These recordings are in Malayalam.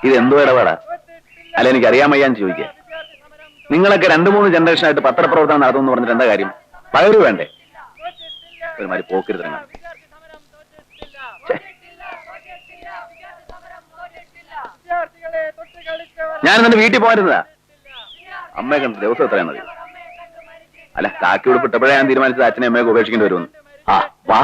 ഇത് എന്തോ ഇടപാടാ? അല്ല എനിക്ക് അറിയാൻ വയ്യാന്ന് നിങ്ങളൊക്കെ രണ്ടു മൂന്ന് ജനറേഷൻ ആയിട്ട് പത്രപ്രവർത്തനം നടത്തുമെന്ന് പറഞ്ഞിട്ട് എന്താ കാര്യം? പകരു വേണ്ടേ? ഒരുമാതിരി പോക്കരുത്തരങ്ങൾ ഞാൻ എന്നെ വീട്ടിൽ പോയിരുന്നതാ അമ്മയെ കണ്ടു ദിവസം എത്രയാ മതി? അല്ല കാക്കി ഉടുപ്പിട്ടപ്പോഴേ ഞാൻ തീരുമാനിച്ചത് അച്ഛനെ അമ്മയൊക്കെ ഉപേക്ഷിക്കേണ്ടി വരുമെന്ന്. ആ വാ.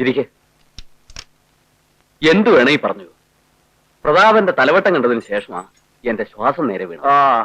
ഇരിക്കെ. എന്തു വേണേ പറഞ്ഞു പ്രതാപന്റെ തലവട്ടം കണ്ടതിന് ശേഷമാ എന്റെ ശ്വാസം നേരെ വീണു ആ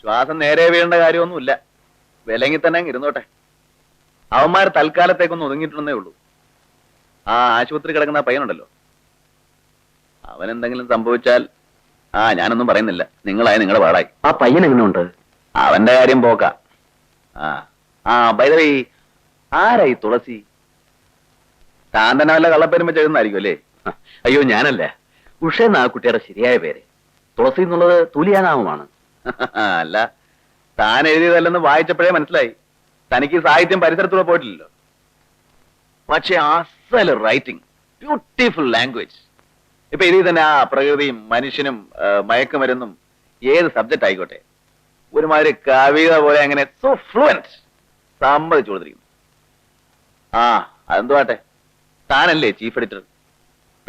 ശ്വാസം നേരെ വീഴേണ്ട കാര്യമൊന്നുമില്ല. വിലങ്ങി തന്നെ അങ്ങ് ഇരുന്നോട്ടെ. അവന്മാർ തൽക്കാലത്തേക്കൊന്ന് ഒതുങ്ങിയിട്ടുണ്ടെന്നേ ഉള്ളൂ. ആ ആശുപത്രി കിടക്കുന്ന പയ്യനുണ്ടല്ലോ. അവൻ എന്തെങ്കിലും സംഭവിച്ചാൽ ആ ഞാനൊന്നും പറയുന്നില്ല. നിങ്ങളായി നിങ്ങളുടെ പാടായി. ആ പയ്യൻ എങ്ങനെയുണ്ട്? അവന്റെ കാര്യം പോക്ക. ആ ആ ബൈ ആരായി തുളസി? താൻ തന്നെ വല്ല അല്ലേ? അയ്യോ ഞാനല്ല. ഉഷ എന്നാ കുട്ടിയുടെ ശരിയായ പേര്? തുളസി എന്നുള്ളത് തുലിയാനാമമാണ്. അല്ല താൻ എഴുതിയതല്ലെന്ന് വായിച്ചപ്പോഴേ മനസ്സിലായി. തനിക്ക് സാഹിത്യം പരിസരത്തൂടെ പോയിട്ടില്ലല്ലോ. പക്ഷെ അസൽ റൈറ്റിംഗ് ബ്യൂട്ടിഫുൾ ലാംഗ്വേജ് ഇപ്പൊ ഇതിൽ തന്നെ ആ പ്രകൃതിയും മനുഷ്യനും മയക്കുമരുന്നും ഏത് സബ്ജക്റ്റ് ആയിക്കോട്ടെ? ഒരുമാതിരി കവിത പോലെ അങ്ങനെ സോ ഫ്ലുവന്റ് സമ്മതിച്ചു കൊടുത്തിരിക്കുന്നു. ആ അതെന്തുവാട്ടെ? താനല്ലേ ചീഫ് എഡിറ്റർ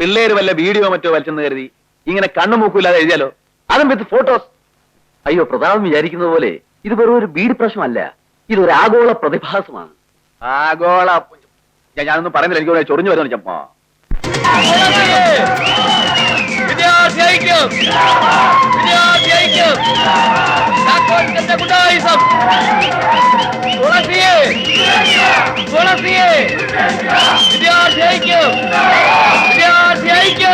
പിള്ളേര് വല്ല വീഡിയോ മറ്റോ വലിച്ചെന്ന് കരുതി ഇങ്ങനെ കണ്ണുമൂക്കില്ലാതെ എഴുതിയാലോ? അതും വിത്ത് ഫോട്ടോസ് അയ്യോ പ്രതാപം വിചാരിക്കുന്നത് പോലെ ഇത് വെറും ഒരു ബീഡ് പ്രശ്നമല്ല. ഇതൊരു ആഗോള പ്രതിഭാസമാണ്. ആഗോള ഞാനൊന്നും പറയുന്നില്ല. എനിക്ക് ചൊറിഞ്ഞു വരുന്നു ചമ്മ. ಭಾರತೀಯ ವಿದ್ಯಾರ್ಥಿ ಐಕ್ಯ ವಿದ್ಯಾರ್ಥಿ ಐಕ್ಯ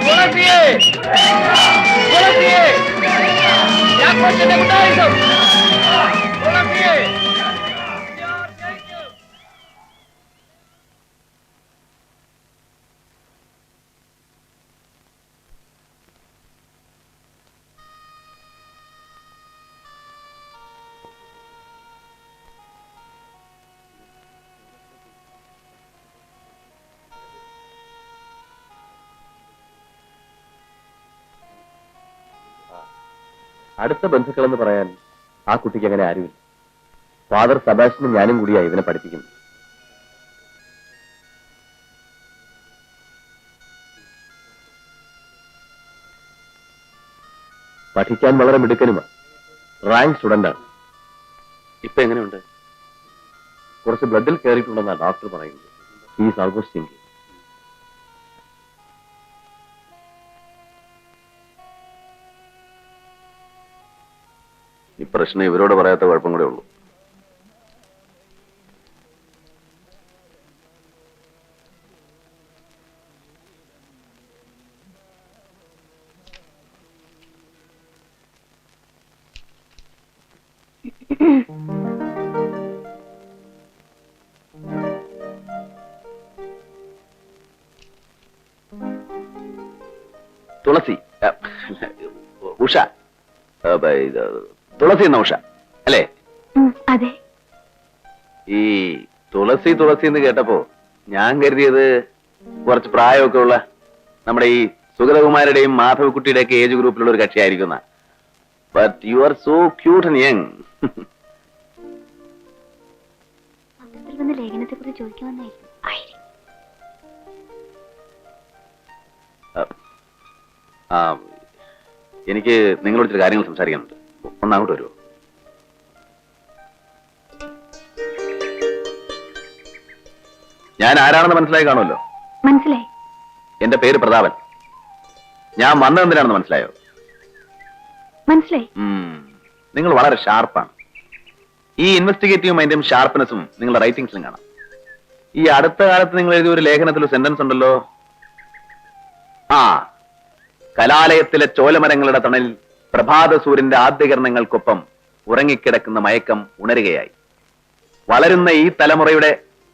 ಕೊಳಸಿಯೇ ಕೊಳಸಿಯೇ ಯಾಕೆ ಕೊಡ್ತಿದ್ದೆ ಗೊತ್ತಾಯಿತು ಕೊಳಸಿಯೇ അടുത്ത ബന്ധുക്കളെന്ന് പറയാൻ ആ കുട്ടിക്ക് അങ്ങനെ ആരുമില്ല. ഫാദർ സബാഷിനും ഞാനും കൂടിയാ ഇവനെ പഠിപ്പിക്കുന്നത്. പഠിക്കാൻ വളരെ മിടുക്കനുമാണ് റാങ്ക് സ്റ്റുഡന്റാണ് ഇപ്പൊ എങ്ങനെയുണ്ട്? കുറച്ച് ബ്ലഡിൽ കയറിയിട്ടുണ്ടെന്നാണ് ഡോക്ടർ പറയുന്നത്. ഈ ആൾമോസ്റ്റ് സിംഗിൾ പ്രശ്നം ഇവരോട് പറയാത്ത കുഴപ്പം കൂടെ ഉള്ളൂ. തുളസി ഉഷ തുളസി എന്ന ഉഷ. അല്ലേ? അതെ. ഈ തുളസി തുളസി എന്ന് കേട്ടപ്പോ ഞാൻ കരുതിയത് കുറച്ച് പ്രായമൊക്കെ ഉള്ള നമ്മുടെ ഈ സുഗതകുമാരുടെയും മാധവക്കുട്ടിയുടെ ഒക്കെ ഏജ് ഗ്രൂപ്പിലുള്ള ഒരു കക്ഷിയായിരിക്കുന്ന but you are so cute and young ലേഖനത്തെ കുറിച്ച് ചോദിക്കുമെന്നായിരുന്നു എനിക്ക് നിങ്ങളോട് ചില കാര്യങ്ങൾ സംസാരിക്കാനുണ്ട്. ഒന്നങ്ങോട്ട് വരുമോ ഞാൻ ആരാണെന്ന് മനസ്സിലായി കാണുമല്ലോ. മനസ്സിലായി. എന്റെ പേര് പ്രതാപൻ. ഞാൻ വന്നതെന്തിനാണെന്ന് മനസ്സിലായോ? മനസ്സിലായി. നിങ്ങൾ വളരെ ഷാർപ്പാണ്. ഈ ഇൻവെസ്റ്റിഗേറ്റീവ് മൈൻഡും ഷാർപ്പ്നെസ്സും നിങ്ങളുടെ റൈറ്റിംഗ്സിലും കാണാം. ഈ അടുത്ത കാലത്ത് നിങ്ങൾ എഴുതിയ ഒരു ലേഖനത്തിൽ സെന്റൻസ് ഉണ്ടല്ലോ. ആ കലാലയത്തിലെ ചോലമരങ്ങളുടെ തണലിൽ പ്രഭാത സൂര്യന്റെ ആദ്യകരണങ്ങൾക്കൊപ്പം ഉറങ്ങിക്കിടക്കുന്ന മയക്കം ഉണരുകയായി. വളരുന്ന ഈ തലമുറയുടെ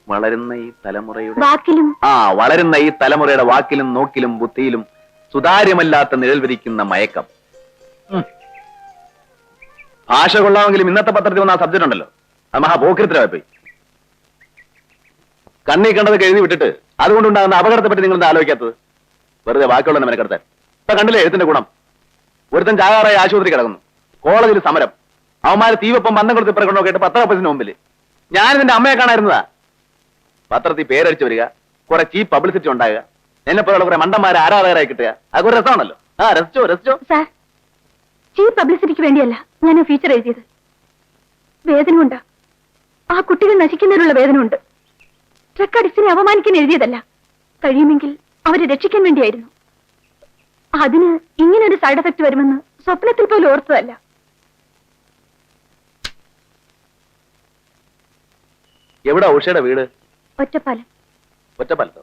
വളരുന്ന ഈ തലമുറയുടെ വാക്കിലും. ആ വളരുന്ന ഈ തലമുറയുടെ വാക്കിലും നോക്കിലും ബുദ്ധിയിലും സുതാര്യമല്ലാത്ത നിഴൽ വിരിക്കുന്ന മയക്കം. ഭാഷ കൊള്ളാമെങ്കിലും ഇന്നത്തെ പത്രത്തിൽ വന്ന ആ സബ്ജക്റ്റ് ഉണ്ടല്ലോ. അത് മഹാപോക്രിത്തരമായി പോയി കണ്ണി കണ്ടത് എഴുതി വിട്ടിട്ട് അതുകൊണ്ടുണ്ടാകുന്ന അപകടത്തെ പറ്റി നിങ്ങൾ ആലോചിക്കാത്തത്? വെറുതെ ബാക്കിയുള്ള മെനക്കെടുത്താൻ. ഇപ്പൊ കണ്ടില്ലേ എഴുത്തിന്റെ ഗുണം? ഒരുത്തൻ ചാകാറായി ആശുപത്രി കിടക്കുന്നു. കോളേജിൽ സമരം. അവന്മാര് തീവപ്പം ബന്ധം കൊടുത്ത് പ്രകടനം കേട്ട് പത്ര ഓഫീസിന് മുമ്പിൽ ഞാൻ ഇതിന്റെ അമ്മയെ കാണായിരുന്നതാ പത്രത്തിൽ പേരടിച്ചു വരിക കുറെ ചീപ്പ് പബ്ലിസിറ്റി ഉണ്ടാകുക എന്നെ പോലുള്ള കുറെ മണ്ടന്മാരെ ആരാധകരായി കിട്ടുക. അതൊക്കെ ഒരു രസമാണല്ലോ. ആ രസിച്ചോ രസിച്ചോ? ചീപ്പ് പബ്ലിസിറ്റിക്ക് വേണ്ടിയല്ല ഞാൻ ഫീച്ചർ എഴുതിയത്. വേദന ഉണ്ടാ ആ കുട്ടികൾ നശിക്കുന്നതിനുള്ള വേദന ഉണ്ട് ട്രക്ക് അടിച്ചിനെ അവമാനിക്കാൻ എഴുതിയതല്ല. കഴിയുമെങ്കിൽ അവരെ രക്ഷിക്കാൻ വേണ്ടിയായിരുന്നു. അതിന് ഇങ്ങനെ ഒരു സൈഡ് എഫക്ട് വരുമെന്ന് സ്വപ്നത്തിൽ പോലും ഓർത്തതല്ല. എവിടെ ഉഷയുടെ വീട്? ഒറ്റപ്പാലം. ഒറ്റപ്പാലത്തോ?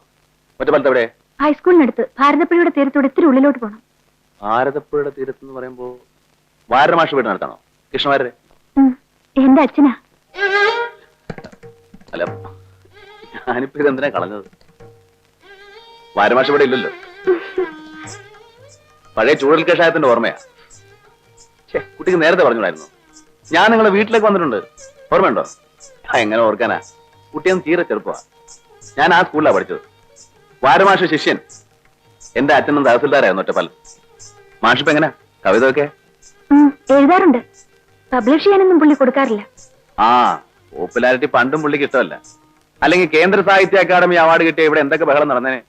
ഒറ്റപ്പാലത്ത് എവിടെ? ഹൈസ്കൂളിനടുത്ത്. ഭാരതപ്പുഴയുടെ തീരത്തോടെ ഇത്തിരി ഉള്ളിലോട്ട് പോകണം ഭാരതപ്പുഴയുടെ തീരത്ത് എന്ന് പറയുമ്പോ വാരമാഷ വീട് നടത്താണോ ഉം, എന്റെ അച്ഛനാ. അല്ല ഞാനിപ്പോ ഇതെന്തിനാ കളഞ്ഞത്? വാരമാഷ വീട് ഇല്ലല്ലോ. പഴയ ചൂഴൽ കഷായത്തിന്റെ ഓർമ്മയാ കുട്ടിക്ക് നേരത്തെ പറഞ്ഞുണ്ടായിരുന്നു ഞാൻ നിങ്ങളെ വീട്ടിലേക്ക് വന്നിട്ടുണ്ട്. ഓർമ്മയുണ്ടോ? ആ എങ്ങനെ ഓർക്കാനാ? കുട്ടിയൊന്നും തീരെ ചെറുപ്പമാ. ഞാൻ ആ സ്കൂളിലാ പഠിച്ചത്. വാരമാഷ ശിഷ്യൻ. എന്റെ അച്ഛനും തഹസിൽദാരായിരുന്നു പല മാഷിപ്പ് എങ്ങനെ? കവിത ഒക്കെ എഴുതാറുണ്ട്. പബ്ലിഷ് ചെയ്യാനൊന്നും പുള്ളി കൊടുക്കാറില്ല. ആ പോപ്പുലാരിറ്റി പണ്ടും പുള്ളിക്ക് ഇഷ്ടമല്ല. അല്ലെങ്കിൽ കേന്ദ്ര സാഹിത്യ അക്കാദമി അവാർഡ് കിട്ടിയ ഇവിടെ എന്തൊക്കെ ബഹളം നടന്നേനെ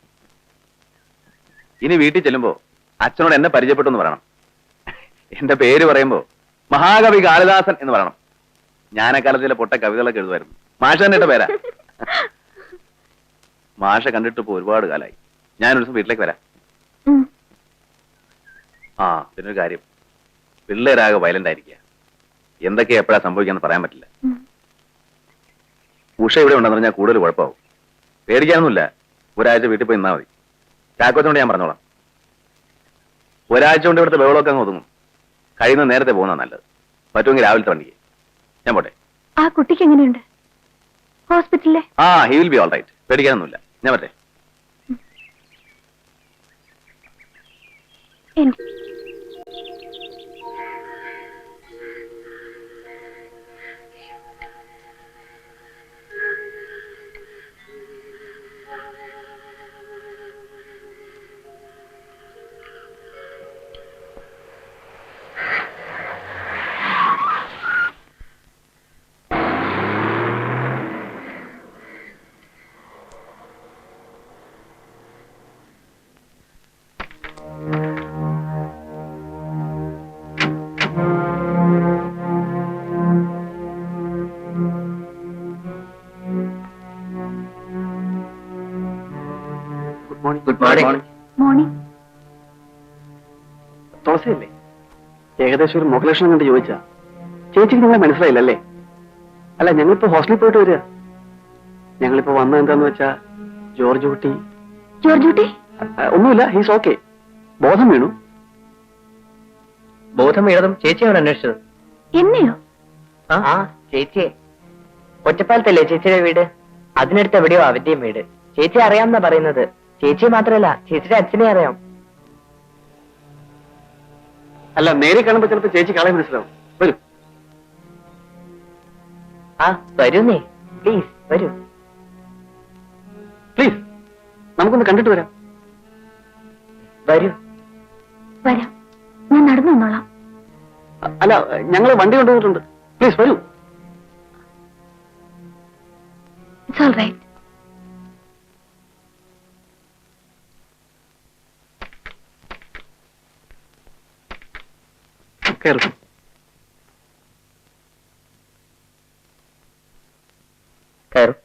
ഇനി വീട്ടിൽ ചെല്ലുമ്പോ അച്ഛനോട് എന്നെ പരിചയപ്പെട്ടു എന്ന് പറയണം. എന്റെ പേര് പറയുമ്പോ മഹാകവി കാളിദാസൻ എന്ന് പറയണം. ഞാനക്കാലത്തിലെ പൊട്ട കവിതകളൊക്കെ എഴുതുമായിരുന്നു. മാഷ തന്നെ ഇട്ട പേരാ. മാഷ കണ്ടിട്ട് ഇപ്പൊ ഒരുപാട് കാലായി. ഞാൻ ഒരു ദിവസം വീട്ടിലേക്ക് വരാം. ആ പിന്നൊരു കാര്യം. പിള്ളേരാകെ വയലന്റ് ആയിരിക്കുക. എന്തൊക്കെയാ എപ്പോഴാ സംഭവിക്കാന്ന് പറയാൻ പറ്റില്ല. ഉഷ ഇവിടെ ഉണ്ടെന്ന് പറഞ്ഞാൽ കൂടുതൽ കുഴപ്പമാവും. പേടിക്കാനൊന്നുമില്ല. ഒരാഴ്ച വീട്ടിൽ പോയി നിന്നാ മതി. കാക്കോച്ചോണ്ട് ഞാൻ പറഞ്ഞോളാം. ഒരാഴ്ച കൊണ്ട് ഇവിടുത്തെ ബഹളമൊക്കെ അങ്ങ് ഒതുങ്ങും. കഴിയുന്ന നേരത്തെ പോകുന്ന നല്ലത്. പറ്റുമെങ്കിൽ രാവിലത്തെ വണ്ടിക്ക് ഞാൻ പോട്ടെ. ആ കുട്ടിക്ക് എങ്ങനെയുണ്ട്? ഹോസ്പിറ്റലിലെ? ആ he will be all right പേടിക്കാനൊന്നുമില്ല. ഞാൻ പറ്റേ ഏകദേശം ഒരു മുഖലക്ഷണം കണ്ട് ചോദിച്ചാ ചേച്ചിക്ക് നിങ്ങളെ മനസ്സിലായില്ലല്ലേ? അല്ല ഞങ്ങളിപ്പോ ഹോസ്റ്റലിൽ പോയിട്ട് വരിക. ഞങ്ങളിപ്പോ വന്നത് എന്താന്ന് വെച്ചാ ജോർജ് കുട്ടി. ജോർജ് കുട്ടി? ഒന്നുമില്ല ഹീസ് ഓക്കെ ബോധം വീണു. ബോധം വീണതും ചേച്ചിയാണ് അന്വേഷിച്ചത്? എന്നെയോ? ആ ചേച്ചിയെ. ഒറ്റപ്പാലത്തല്ലേ ചേച്ചിയുടെ വീട്? അതിനടുത്ത് എവിടെയോ അവന്റെയും വീട്. ചേച്ചി അറിയാമെന്നാ പറയുന്നത്. ചേച്ചി മാത്രല്ല ചേച്ചിയുടെ അച്ഛനെ അറിയാം. അല്ല നേരെ കാണുമ്പോ ചിലപ്പോ ചേച്ചി കളെ മനസ്സിലാവും. വരൂ. ആ വരൂന്നേ. പ്ലീസ് വരൂ. പ്ലീസ് നമുക്കൊന്ന് കണ്ടിട്ട് വരാം. വരൂ. വരാം. ഞാൻ നടന്നു വന്നോളാം. അല്ല ഞങ്ങൾ വണ്ടി കൊണ്ടുവന്നിട്ടുണ്ട്. പ്ലീസ് വരൂ. ഇറ്റ്സ് ഓൾ റൈറ്റ് കയറും കയറും.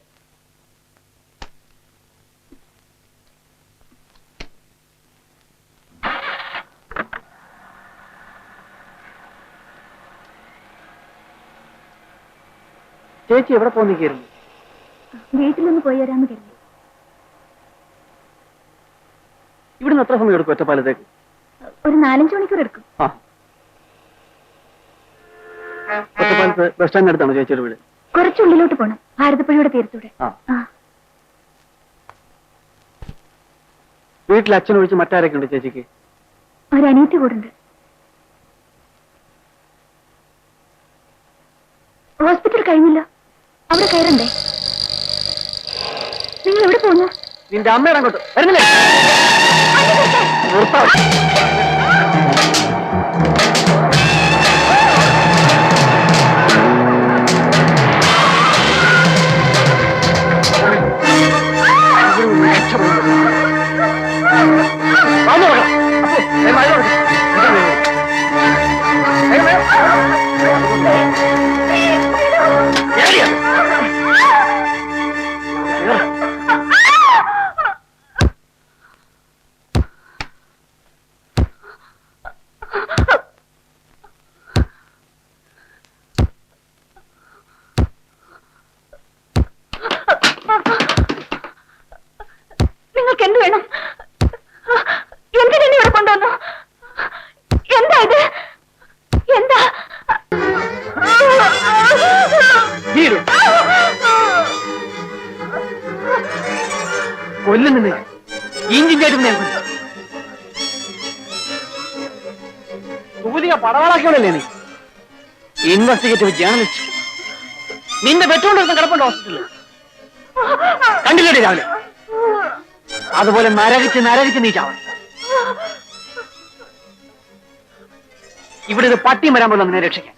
ചേച്ചി എവിടെ പോയി കയറുന്നു? വീട്ടിലൊന്ന് പോയി വരാമെന്ന് കരുതി. ഇവിടുന്ന് എത്ര സമയം എടുക്കും ഒറ്റപ്പാലത്തേക്ക്? ഒരു നാലഞ്ച് മണിക്കൂർ എടുക്കും. ആ. ഒറ്റപ്പാലത്ത് ബസ് സ്റ്റാൻഡ് അടുത്താണോ ചേച്ചിയുടെ വീട്. കുറച്ചുള്ളിലോട്ട് പോണം. ഭാരതപ്പുഴയുടെ തീരത്തൂടെ. ആ. വീട്ടിൽ അച്ഛൻ ഒഴിച്ച് മറ്റാരൊക്കെ ഉണ്ട് ചേച്ചിക്ക്? ഒരു കൂടെ കൂടുണ്ട് ഹോസ്പിറ്റൽ കഴിഞ്ഞില്ല. അവിടെ കയറണ്ടേ? നിങ്ങൾ എവിടെ പോകുന്നു നിന്റെ അമ്മയുടെ അങ്ങോട്ട്. വരുന്നില്ലേ? നിർത്താം. ഇൻവെസ്റ്റിഗേറ്റീവ് ജേർണലിസ്റ്റ് നിന്റെ പെട്രോൾ കിടപ്പുണ്ട് ഹോസ്പിറ്റലിൽ കണ്ടില്ലേ രാവിലെ? അതുപോലെ നരകിച്ച് നരകിച്ച് നീ ഇവിടെ ഒരു പട്ടി വരാൻ പോലും നിന്നെ രക്ഷിക്കാൻ.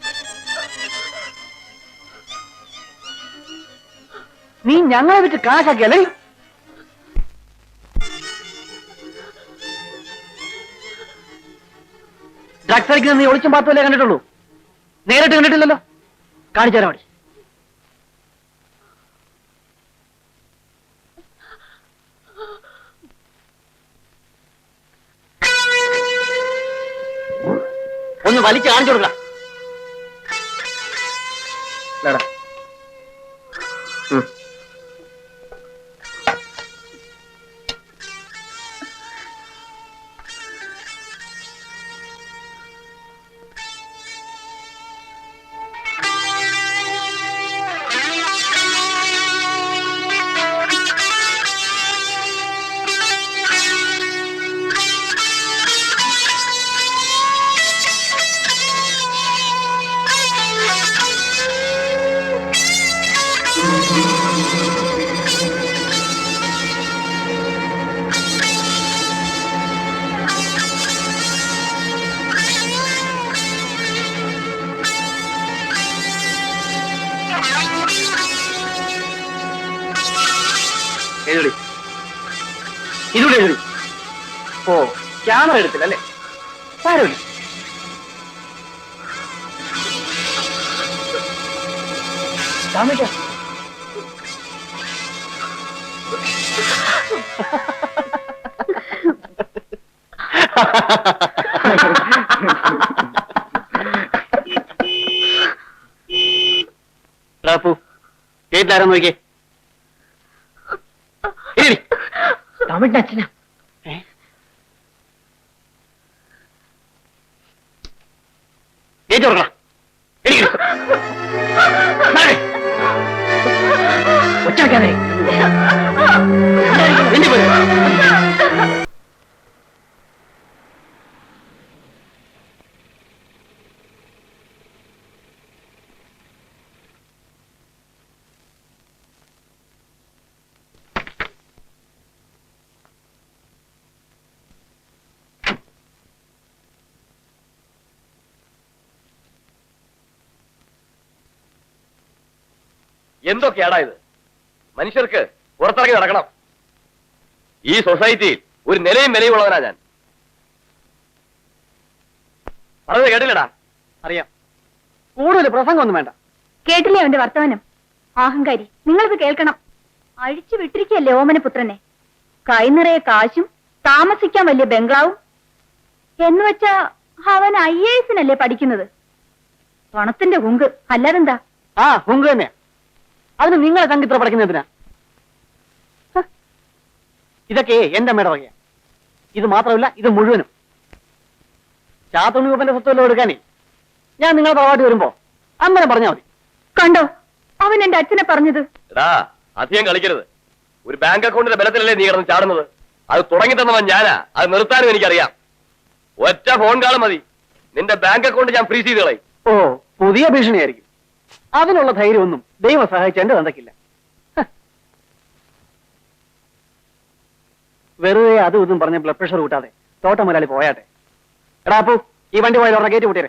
നീ ഞങ്ങളെ വിട്ട് കാശാക്കിയല്ലേ ഡ്രഗ്സ് അടിക്കുന്ന നീ ഒളിച്ചും പാത്തുമല്ലേ കണ്ടിട്ടുള്ളൂ? നേരിട്ട് കണ്ടിട്ടില്ലല്ലോ. കാണിച്ചു തരാം മതി ഒന്ന് വലിച്ചു കാണിച്ചു കൊടുക്കണം. എഴുതി. ഇതുകൂടെ എഴുതി. ഓ ക്യാമറ എടുത്തില്ല അല്ലേ? സാരമില്ല രാമേട്ടാ റാപ്പു വീട്ടിലാരാന്ന് നോക്കിയേ? அவன் എന്തൊക്കെയാടാ ഇത്? മനുഷ്യർക്ക് പുറത്തിറങ്ങി നടക്കണം. ഈ സൊസൈറ്റിയിൽ ഒരു നിലയും വിലയും ഉള്ളവനാ ഞാൻ. പറഞ്ഞത് കേട്ടില്ലടാ? അറിയാം. കൂടുതൽ പ്രസംഗമൊന്നും വേണ്ട. കേട്ടില്ലേ അവന്റെ വർത്തമാനം? അഹങ്കാരി നിങ്ങളിത് കേൾക്കണം. അഴിച്ചു വിട്ടിരിക്കല്ലേ ഓമനപുത്രനെ കൈ നിറയെ കാശും താമസിക്കാൻ വലിയ ബംഗ്ലാവും. എന്ന് വെച്ചാ അവൻ ഐ എസിനല്ലേ പഠിക്കുന്നത്? പണത്തിന്റെ ഹുങ്ക് അല്ലാതെന്താ? ആ ഹുങ്ക് തന്നെ അതിന് നിങ്ങളെ സംഗീത്ര പഠിക്കുന്നതിനാ. ഇതൊക്കെ എന്റെ അമ്മയുടെ വകയാ ഇത് മാത്രമല്ല ഇത് മുഴുവനും. ചാത്തുണ്ണിപ്പന്റെ സ്വത്തുവല്ലോ എടുക്കാനേ? ഞാൻ നിങ്ങളെ തറവാട്ടി വരുമ്പോ അമ്മനെ പറഞ്ഞാൽ മതി. കണ്ടോ? അവൻ എന്റെ അച്ഛനെ പറഞ്ഞത്. എടാ അധികം കളിക്കരുത്. ഒരു ബാങ്ക് അക്കൗണ്ടിന്റെ ബലത്തിലല്ലേ നീ കിടന്ന് ചാടുന്നത്? അത് തുടങ്ങി തന്നവൻ ഞാനാ. അത് നിർത്താനും എനിക്കറിയാം. ഒറ്റ ഫോൺ കാൾ മതി. നിന്റെ ബാങ്ക് അക്കൗണ്ട് ഞാൻ ഫ്രീസ് ചെയ്ത് കളയും. ഓ പുതിയ ഭീഷണിയായിരിക്കും. അതിനുള്ള ധൈര്യമൊന്നും ദൈവം സഹായിച്ച എന്റെ തന്തക്കില്ല വെറുതെ അതും ഇതും പറഞ്ഞ ബ്ലഡ് പ്രഷർ കൂട്ടാതെ തോട്ടം മുതലാളി പോയാട്ടെ. എടാ അപ്പു ഈ വണ്ടി പോയാൽ ഗേറ്റ് കയറ്റി കൂട്ടിയേ